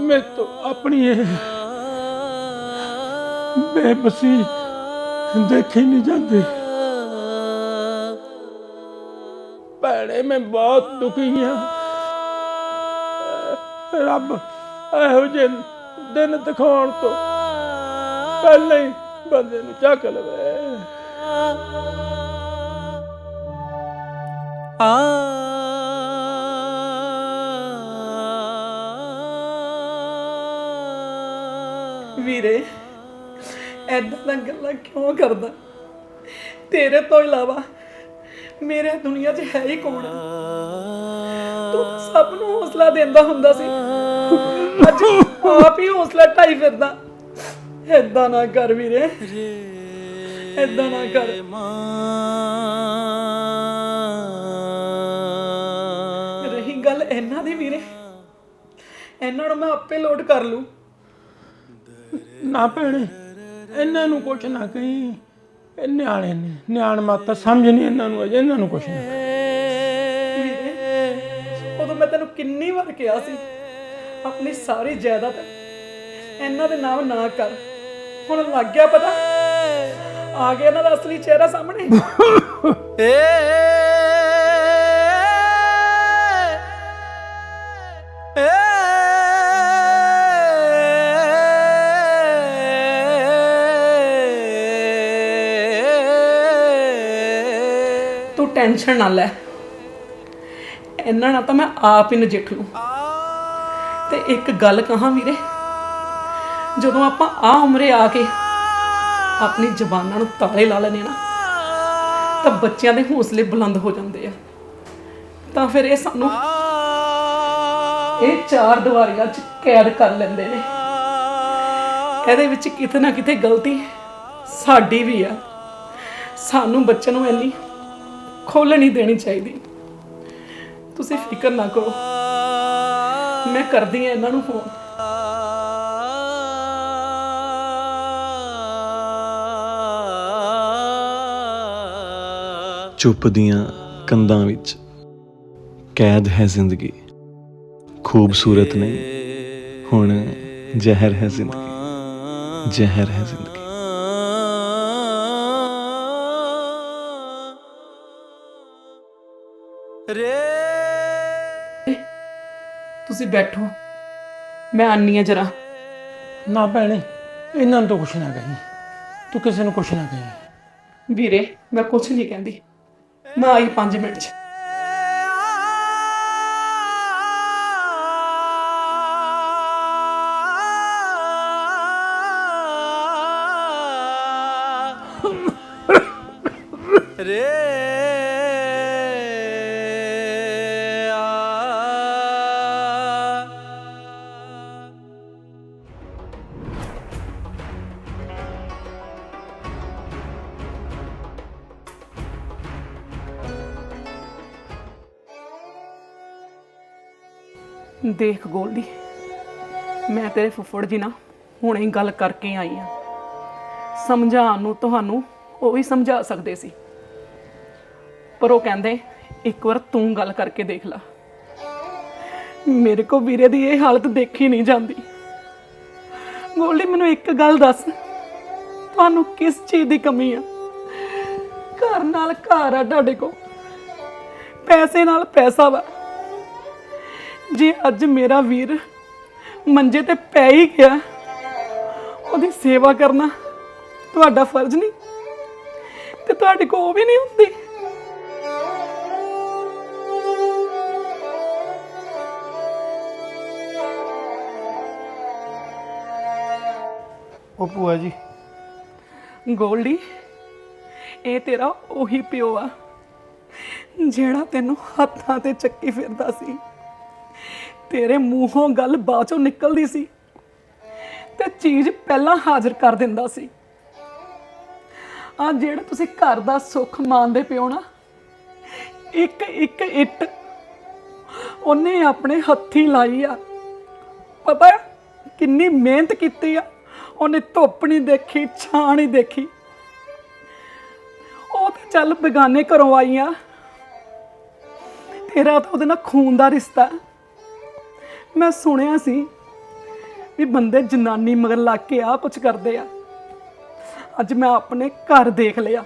ਮੈਂ ਤੋਂ ਆਪਣੀ ਇਹ ਬੇਬਸੀ ਦੇਖੀ ਨਹੀਂ ਜਾਂਦੀ। ਭੈਣੇ ਮੈਂ ਬਹੁਤ ਦੁਖੀ ਹਾਂ। ਰੱਬ ਇਹੋ ਜਿਹੇ ਦਿਨ ਦਿਖਾਉਣ ਤੋਂ ਪਹਿਲਾਂ ਹੀ ਬੰਦੇ ਨੂੰ ਚੱਕ ਲਵੇ। ਵੀਰੇ ਐਦਾਂ ਦਾ ਗੱਲਾਂ ਕਿਉਂ ਕਰਦਾ? ਤੇਰੇ ਤੋਂ ਇਲਾਵਾ ਮੇਰੇ ਦੁਨੀਆ 'ਚ ਹੈ ਹੀ ਕੌਣ? ਤੂੰ ਤਾਂ ਸਭ ਨੂੰ ਹੌਸਲਾ ਦਿੰਦਾ ਹੁੰਦਾ ਸੀ। ਅੱਜ ਆਪ ਹੀ ਹੌਸਲਾ ਢਾਈ ਫਿਰਦਾ। ਐਦਾਂ ਨਾ ਕਰ ਵੀਰੇ। ਐਦਾਂ ਨਾ ਕਰ। ਰਹੀ ਗੱਲ ਇਹਨਾਂ ਦੀ ਵੀਰੇ। ਇਹਨਾਂ ਨੂੰ ਮੈਂ ਆਪੇ ਲੋਡ ਕਰ ਲੂ ਨਾ ਭੈਣੇ ਇਹਨਾਂ ਨੂੰ ਕੁਛ ਨਾ ਕਹੀਂ। ਇਹ ਨਿਆਣੇ ਨੇ ਨਿਆਣ ਮਾਤਾ ਸਮਝ ਨਹੀਂ ਇਹਨਾਂ ਨੂੰ ਅਜੇ ਇਹਨਾਂ ਨੂੰ ਕੁਛ ਨਾ ਵੀਰੇ ਉਦੋਂ ਮੈਂ ਤੈਨੂੰ ਕਿੰਨੀ ਵਾਰ ਕਿਹਾ ਸੀ ਆਪਣੀ ਸਾਰੀ ਜਾਇਦਾਦ ਇਹਨਾਂ ਦੇ ਨਾਮ ਨਾ ਕਰ। ਹੁਣ ਲੱਗ ਗਿਆ ਪਤਾ ਆ ਗਿਆ ਇਹਨਾਂ ਦਾ ਅਸਲੀ ਚਿਹਰਾ ਸਾਹਮਣੇ। ਤੂੰ ਟੈਨਸ਼ਨ ਨਾ ਲੈ। ਇਹਨਾਂ ਨਾਲ ਤਾਂ ਮੈਂ ਆਪ ਹੀ ਨਜਿੱਠ ਲੂੰ। ਤੇ ਇੱਕ ਗੱਲ ਕਹਾਂ ਵੀਰੇ, ਜਦੋਂ ਆਪਾਂ ਆ ਉਮਰੇ ਆ ਕੇ ਆਪਣੀ ਜ਼ਬਾਨਾਂ ਨੂੰ ਤਾਲੇ ਲਾ ਲੈਨੇ ਨਾ, ਤਾਂ ਬੱਚਿਆਂ ਦੇ ਹੌਸਲੇ ਬੁਲੰਦ ਹੋ ਜਾਂਦੇ ਆ। ਤਾਂ ਫਿਰ ਇਹ ਸਾਨੂੰ ਇਹ ਚਾਰ ਦੀਵਾਰੀਆਂ 'ਚ ਕੈਦ ਕਰ ਲੈਂਦੇ ਨੇ। ਇਹਦੇ ਵਿੱਚ ਕਿਤੇ ਨਾ ਕਿਤੇ ਗਲਤੀ ਸਾਡੀ ਵੀ ਆ। ਸਾਨੂੰ ਬੱਚਿਆਂ ਨੂੰ ਇੰਨੀ ਖੋਲ੍ਹ ਨਹੀਂ ਦੇਣੀ ਚਾਹੀਦੀ। ਤੁਸੀਂ ਫਿਕਰ ਨਾ ਕਰੋ। ਮੈਂ ਕਰਦੀ ਆ ਇਹਨਾਂ ਨੂੰ ਫੋਨ ਚੁੱਪ ਦੀਆਂ ਕੰਧਾਂ ਵਿੱਚ ਕੈਦ ਹੈ ਜ਼ਿੰਦਗੀ। ਖੂਬਸੂਰਤ ਨਹੀਂ, ਹੁਣ ਜ਼ਹਿਰ ਹੈ ਜ਼ਿੰਦਗੀ। ਜ਼ਹਿਰ ਹੈ ਜ਼ਿੰਦਗੀ। ਤੁਸੀਂ ਬੈਠੋ। ਮੈਂ ਆਨੀ ਆ ਜਰਾ। ਨਾ ਭੈਣੇ ਇਹਨਾਂ ਨੂੰ ਤਾਂ ਕੁਛ ਨਾ ਕਹੀਂ। ਤੂੰ ਕਿਸੇ ਨੂੰ ਕੁਛ ਨਾ ਕਹੀਂ। ਵੀਰੇ ਮੈਂ ਕੁਝ ਨਹੀਂ ਕਹਿੰਦੀ। ਮੈਂ ਆਈ 5 ਮਿੰਟ 'ਚ। ਦੇਖ ਗੋਲਡੀ, ਮੈਂ ਤੇਰੇ ਫੁੱਫੜ ਜੀ ਨਾਲ ਹੁਣੇ ਹੀ ਗੱਲ ਕਰਕੇ ਆਈ ਆ ਸਮਝਾਉਣ ਨੂੰ ਤੁਹਾਨੂੰ ਉਹ ਵੀ ਸਮਝਾ ਸਕਦੇ ਸੀ। ਪਰ ਉਹ ਕਹਿੰਦੇ, ਇੱਕ ਵਾਰ ਤੂੰ ਗੱਲ ਕਰਕੇ ਦੇਖ ਲੈ। ਮੇਰੇ ਕੋ ਵੀਰੇ ਦੀ ਇਹ ਹਾਲਤ ਦੇਖੀ ਨਹੀਂ ਜਾਂਦੀ। ਗੋਲਡੀ, ਮੈਨੂੰ ਇੱਕ ਗੱਲ ਦੱਸ। ਤੁਹਾਨੂੰ ਕਿਸ ਚੀਜ਼ ਦੀ ਕਮੀ ਆ? ਘਰ ਨਾਲ ਘਰ ਆ ਤੁਹਾਡੇ ਕੋ। ਪੈਸੇ ਨਾਲ ਪੈਸਾ ਵਾ। ਜੇ ਅੱਜ ਮੇਰਾ ਵੀਰ ਮੰਜੇ ਤੇ ਪੈ ਹੀ ਗਿਆ ਉਹਦੀ ਸੇਵਾ ਕਰਨਾ ਤੁਹਾਡਾ ਫਰਜ਼ ਨਹੀਂ ਤੇ ਤੁਹਾਡੇ ਕੋ ਉਹ ਵੀ ਨਹੀਂ ਹੁੰਦੀ। ਉਹ ਭੂਆ ਜੀ। ਗੋਲਡੀ ਇਹ ਤੇਰਾ ਉਹੀ ਪਿਓ ਆ ਜਿਹੜਾ ਤੈਨੂੰ ਹੱਥਾਂ ਤੇ ਚੱਕੀ ਫਿਰਦਾ ਸੀ। ਤੇਰੇ ਮੂੰਹੋਂ ਗੱਲ ਬਾਅਦ ਚੋਂ ਨਿਕਲਦੀ ਸੀ ਤੇ ਚੀਜ਼ ਪਹਿਲਾਂ ਹਾਜ਼ਰ ਕਰ ਦਿੰਦਾ ਸੀ। ਆ ਜਿਹੜਾ ਤੁਸੀਂ ਘਰ ਦਾ ਸੁੱਖ ਮੰਨਦੇ ਪਿਓ ਨਾ, ਇੱਕ ਇੱਕ ਇੱਟ ਉਹਨੇ ਆਪਣੇ ਹੱਥੀ ਲਾਈ ਆ। ਪਤਾ ਕਿੰਨੀ ਮਿਹਨਤ ਕੀਤੀ ਆ, ਉਹਨੇ ਧੁੱਪ ਨਹੀਂ ਦੇਖੀ, ਛਾਂ ਨਹੀਂ ਦੇਖੀ। ਉਹ ਤਾਂ ਚੱਲ ਬੇਗਾਨੇ ਘਰੋਂ ਆਈ ਆ। ਤੇਰਾ ਤਾਂ ਉਹਦੇ ਨਾਲ ਖੂਨ ਦਾ ਰਿਸ਼ਤਾ। ਮੈਂ ਸੁਣਿਆ ਸੀ ਵੀ ਬੰਦੇ ਜਨਾਨੀ ਮਗਰ ਲੱਗ ਕੇ ਆ ਕੁਝ ਕਰਦੇ ਆ। ਅੱਜ ਮੈਂ ਆਪਣੇ ਘਰ ਦੇਖ ਲਿਆ।